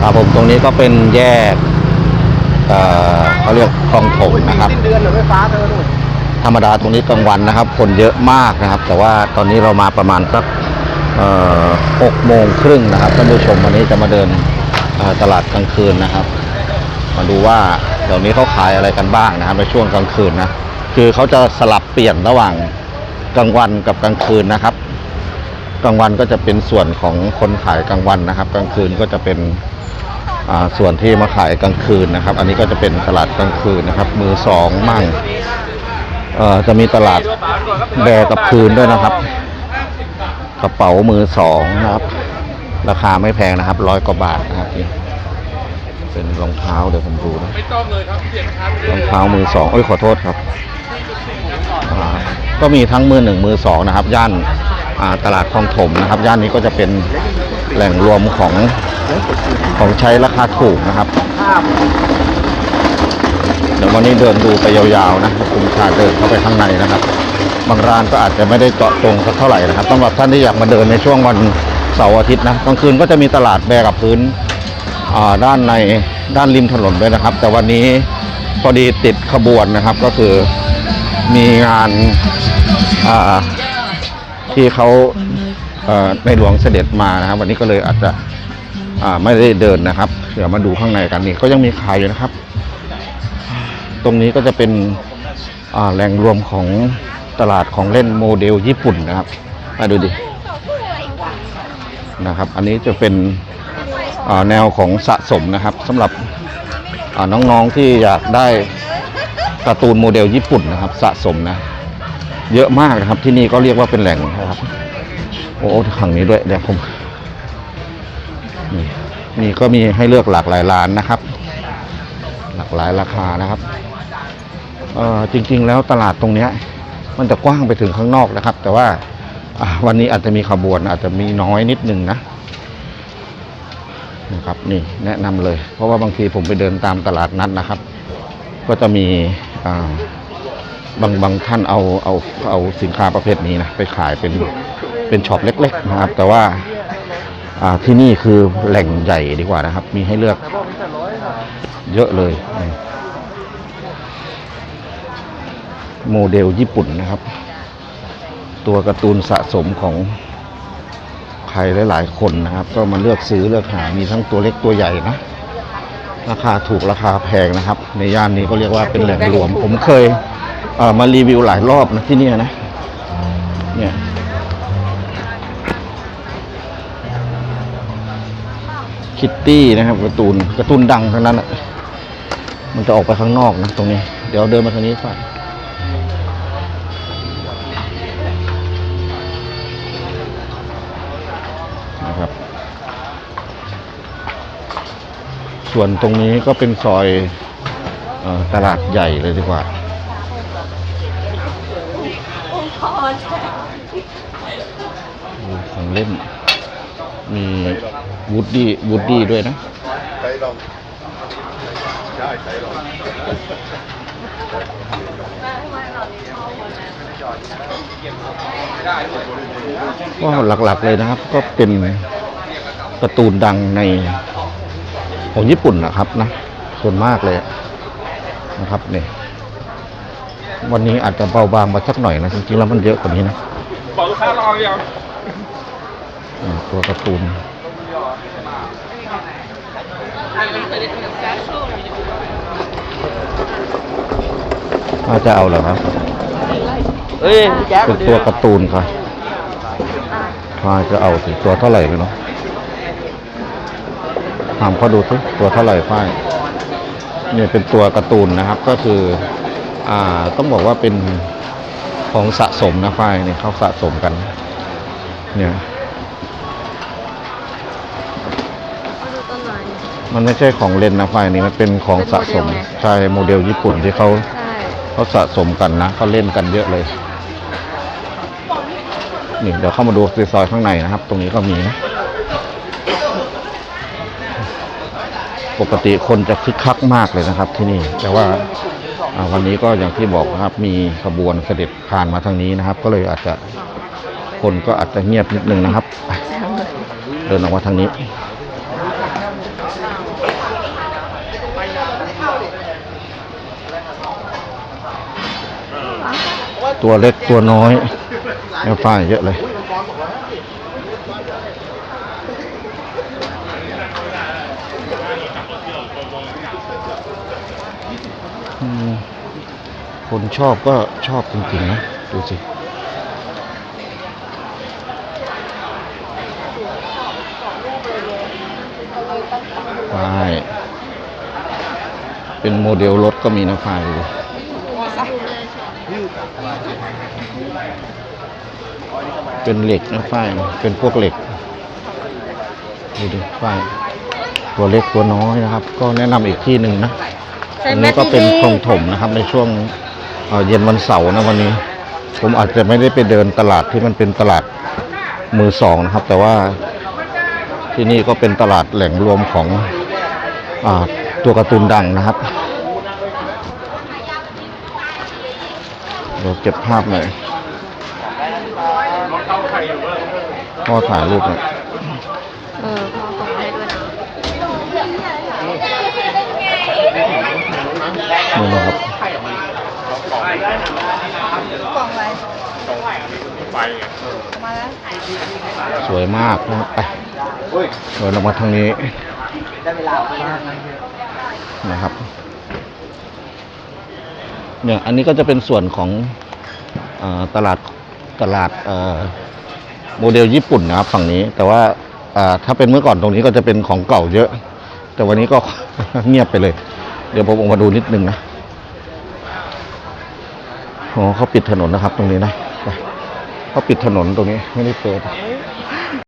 ครับผมตรงนี้ก็เป็นแยกเอ่อเขาเรียกคลองถมนะครับ สิ้นเดือนเหรือไฟฟ้าเธอนูธรรมดาตรงนี้กลางวันนะครับ คนเยอะมากนะครับ แต่ว่าตอนนี้เรามาประมาณสักหกโมงครึ่งนะครับท่านผู้ชมวันนี้จะมาเดินเอ่อตลาดกลางคืนนะครับ มาดูว่าเดี๋ยวนี้เขาขายอะไรกันบ้างนะครับในช่วงกลางคืนนะคือเขาจะสลับเปลี่ยนระหว่างกลางวันกับกลางคืนนะครับ กลางวันก็จะเป็นส่วนของคนขายกลางวันนะครับ กลางคืนก็จะเป็น ส่วนที่มาขายกลางคืนนะครับ อันนี้ก็จะเป็นตลาดกลางคืนนะครับ มือสองมั่งเอ่อจะมีตลาดแบร์กับคืนด้วยนะครับ กระเป๋ามือสองนะครับ ราคาไม่แพงนะครับร้อยกว่าบาทนะครับนี่เป็นรองเท้าเดี๋ยวผมดูนะรองเท้ามือสองเอ้ยขอโทษครับ ก็มีทั้งมือหนึ่งมือสองนะครับ ย่าน ตลาดคลองถมนะครับ ย่านนี้ก็จะเป็นแหล่งรวมของของใช้ราคาถูกนะครับ เดี๋ยววันนี้เดินดูไปยาวๆนะคุ้มค่าเดินเข้าไปข้างในนะครับ บางร้านก็อาจจะไม่ได้เจาะจงสักเท่าไหร่นะครับสำหรับท่านที่อยากมาเดินในช่วงวันเสาร์อาทิตย์นะกลางคืนก็จะมีตลาดแบกับพื้นด้านในด้านริมถนนด้วยนะครับ แต่วันนี้พอดีติดขบวนนะครับก็คือมีงานอ่า ที่เขาในหลวงเสด็จมานะครับ วันนี้ก็เลยอาจจะไม่ได้เดินนะครับ เดี๋ยวมาดูข้างในกันนี่ก็ยังมีขายอยู่นะครับ ตรงนี้ก็จะเป็นแหล่งรวมของตลาดของเล่นโมเดลญี่ปุ่นนะครับมาดูดินะครับ อันนี้จะเป็นแนวของสะสมนะครับสำหรับน้องๆที่อยากได้การ์ตูนโมเดลญี่ปุ่นนะครับ สะสมนะ เยอะมากนะครับ ที่นี่ก็เรียกว่าเป็นแหล่งนะครับ โอ้ขังนี้ด้วยเดี๋ยวผมนี่นี่ก็มีให้เลือกหลากหลายร้านนะครับ หลากหลายราคานะครับเออจริง ๆ แล้วตลาดตรงเนี้ย มันจะกว้างไปถึงข้างนอกนะครับ แต่ว่าวันนี้อาจจะมีขบวนอาจจะมีน้อยนิดนึงนะนะครับนี่แนะนำเลย เพราะว่าบางทีผมไปเดินตามตลาดนัดนะครับ ก็จะมีอ่า บางบางท่านเอาเอาเอาสินค้าประเภทนี้นะไปขายเป็นเป็นช็อปเล็ก ๆ นะครับ แต่ว่าอ่าที่นี่คือแหล่งใหญ่ดีกว่านะครับ มีให้เลือกเยอะเลย โมเดลญี่ปุ่นนะครับ ตัวการ์ตูนสะสมของใครหลาย ๆ คนนะครับ ก็มาเลือกซื้อเลือกหามีทั้งตัวเล็กตัวใหญ่นะ ราคาถูกราคาแพงนะครับ ในย่านนี้ก็เรียกว่าเป็นแหล่งรวมผมเคย มารีวิวหลายรอบนะที่นี่นะ เนี่ยคิตตี้นะครับการ์ตูนการ์ตูนดังทั้งนั้นอะมันจะออกไปข้างนอกนะตรงนี้ เดี๋ยวเดินมาทางนี้ก่อนนะครับ ส่วนตรงนี้ก็เป็นซอยออตลาดใหญ่เลยดีกว่า มีของ เล่นมีวูดดี้วูดดี้ด้วยนะก็หลักๆเลยนะครับ ก็เป็นการ์ตูนดังในของญี่ปุ่นนะครับนะ ส่วนมากเลยนะครับเนี่ยวันนี้อาจจะเบาบางมาสักหน่อยนะ จริงๆแล้วมันเยอะกว่านี้นะ บอกลูกค้ารอยังอ่า ตัวการ์ตูนอาจะเอาเหรอครับเฮ้ยพี่แจ๊คเป็นตัวการ์ตูนค่ะพาจะเอาสิตัวเท่าไหร่ไม่รู้ถามเขาดูสิตัวเท่าไหร่ฝ้ายเนี่ยเป็นตัวการ์ตูนนะครับ ก็คืออ่าต้องบอกว่าเป็นของสะสมนะฝ้ายเนี่ยเขาสะสมกัน เนี่ย มันไม่ใช่ของเล่นนะฝ้ายนี่มันเป็นของสะสมเป็นโมเดลไง ใช่โมเดลญี่ปุ่นที่เขาใช่เขาสะสมกันนะเขาเล่นกันเยอะเลยนี่เดี๋ยวเข้ามาดูซอยข้างในนะครับ ตรงนี้ก็มีนะปกติคนจะคึกคักมากเลยนะครับ ที่นี่แต่ว่าอ่าวันนี้ก็อย่างที่บอกนะครับ มีขบวนเสด็จผ่านมาทางนี้นะครับ ก็เลยอาจจะคนก็อาจจะเงียบนิดนึงนะครับ เดินออกมาทางนี้ ตัวเล็กตัวน้อยแอร์ไฟเยอะเลยคนชอบก็ชอบจริงๆนะ ดูสิไฟเป็นโมเดลรถก็มีนะไฟดูดิ เป็นเหล็กนะไฟเป็นพวกเหล็กดูดิไฟตัวเล็กตัวน้อยนะครับ ก็แนะนำอีกที่หนึ่งนะอันนี้ก็เป็นคลองถมนะครับ ในช่วงเอ่อเย็นวันเสาร์นะวันนี้ ผมอาจจะไม่ได้ไปเดินตลาดที่มันเป็นตลาดมือสองนะครับ แต่ว่าที่นี่ก็เป็นตลาดแหล่งรวมของอาตัวการ์ตูนดังนะครับ เดี๋ยวเก็บภาพหน่อยพ่อถ่ายรูปหน่อยเออพ่อส่งให้ด้วยนะนี่นะครับกล่องอะไรไฟไงมาแล้วสวยมากนะครับไปเดินออกมาทางนี้ได้เวลาไปนะนะครับ เนี่ยอันนี้ก็จะเป็นส่วนของอตลาดตลาดโมเดลญี่ปุ่นนะครับฝั่งนี้ แต่ว่าถ้าเป็นเมื่อก่อนตรงนี้ก็จะเป็นของเก่าเยอะ แต่วันนี้ก็เงียบไปเลย เดี๋ยวผมออกมาดูนิดนึงนะโอ้เขาปิดถนนนะครับตรงนี้นะเขาปิดถนนตรงนี้ไม่ได้เปิด